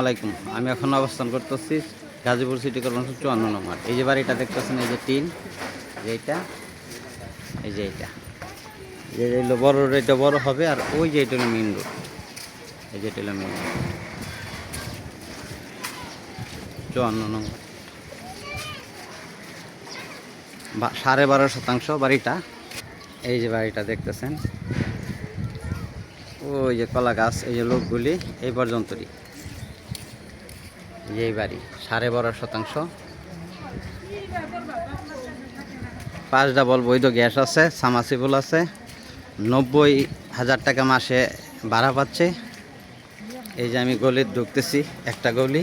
আলাইকুম। আমি এখন অবস্থান করতেছি গাজীপুর সিটি কর্পোরেশন চুয়ান্ন নম্বর। এই যে বাড়িটা দেখতেছেন, এই যে টিন এইটা এই যে এইটা এই বড় রোড এটা বড় হবে, আর ওই যে এটা হলো মেন রোড এই যে এটা মেন রোড চুয়ান্ন নম্বর। সাড়ে বারো শতাংশ বাড়িটা। এই যে বাড়িটা দেখতেছেন। ওই যে কলা গাছ, এই যে লোকগুলি, এই পর্যন্তই। এই যে বাড়ি, সাড়ে বারো শতাংশ। পাঁচ ডাবল বৈধ গ্যাস আছে সামাসিবল আছে। নব্বই হাজার টাকা মাসে ভাড়া পাচ্ছে। এই যে আমি গলির ঢুকতেছি, একটা গলি।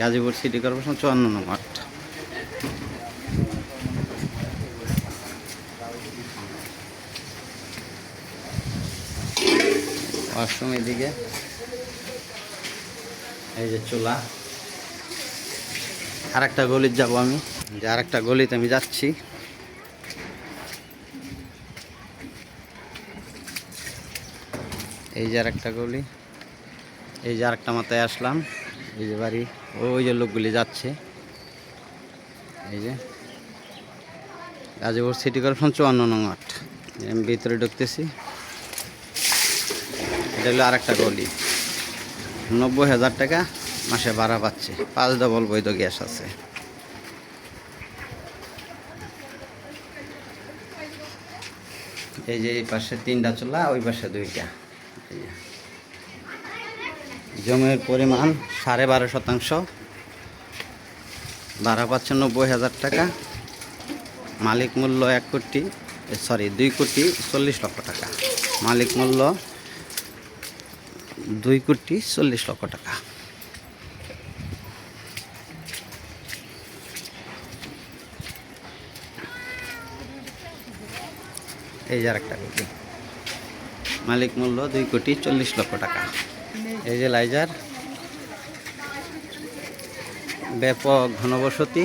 গাজীপুর সিটি কর্পোরেশন চুয়ান্ন নম্বর ওয়াশরুম এদিকে। এই যে চুলা। আর একটা গলিত যাব আমি। যে আর একটা গলিতে আমি যাচ্ছি। এই যে আর একটা গলি। এই যে আরেকটা মাথায় আসলাম। এই যে বাড়ি। ওই যে লোকগুলি যাচ্ছে। এই যে। গাজীপুর সিটি কর্পোরেশন চুয়ান্ন নং আট আমি ভিতরে ঢুকতেছি। এটা হলো আর একটা গলি। নব্বই হাজার টাকা মাসে ভাড়া পাচ্ছে। পাঁচ ডবল বৈধ গ্যাস আছে। এই যে এই পাশে তিনটা চুলা, ওই পাশে দুইটা। জমির পরিমাণ সাড়ে বারো শতাংশ। ভাড়া পাচ্ছে নব্বই হাজার টাকা। মালিক মূল্য এক কোটি সরি দুই কোটি চল্লিশ লক্ষ টাকা। মালিক মূল্য দুই কোটি চল্লিশ লক্ষ টাকা। এই যে আরেকটা কোটি। মালিক মূল্য দুই কোটি চল্লিশ লক্ষ টাকা। এই যে লাইজার। ব্যাপক ঘনবসতি।